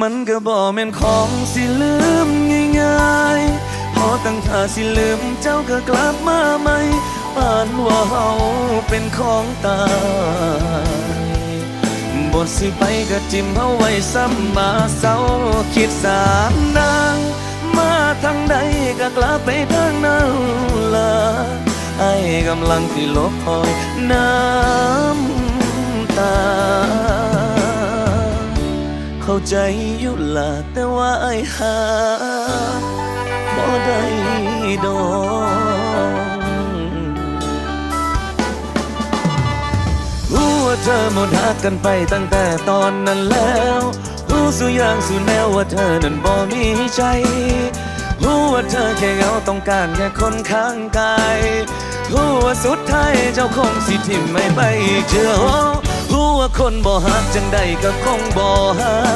มันก็บ่แม่นของสิลืมง่ายๆพอตั้งท่าสิลืมเจ้าก็กลับมาใหม่ปานว่าเฮาเป็นของตายบทสิไปก็จิ้มเฮาไว้ซ้ำมาเศร้าคิดสามนางมาทางใดก็กลับไปทางนั้นละไอ้กำลังที่ลบคอยน้ำต ใจอยู่ละแต่ว่าไอ้หาบ่ได้ดอกรู้ว่าเธอหมดหักกันไปตั้งแต่ตอนนั้นแล้ว รู้สุอย่างสุแนวว่าเธอนั้นบ่มีใจ รู้ว่าเธอแค่เหงาต้องการแค่คนข้างกายรู้ว่าสุดท้ายเจ้าคงสิทิมไม่ไปเชื่อรู้ว่าคนบ่หักจังใดก็คงบ่หัก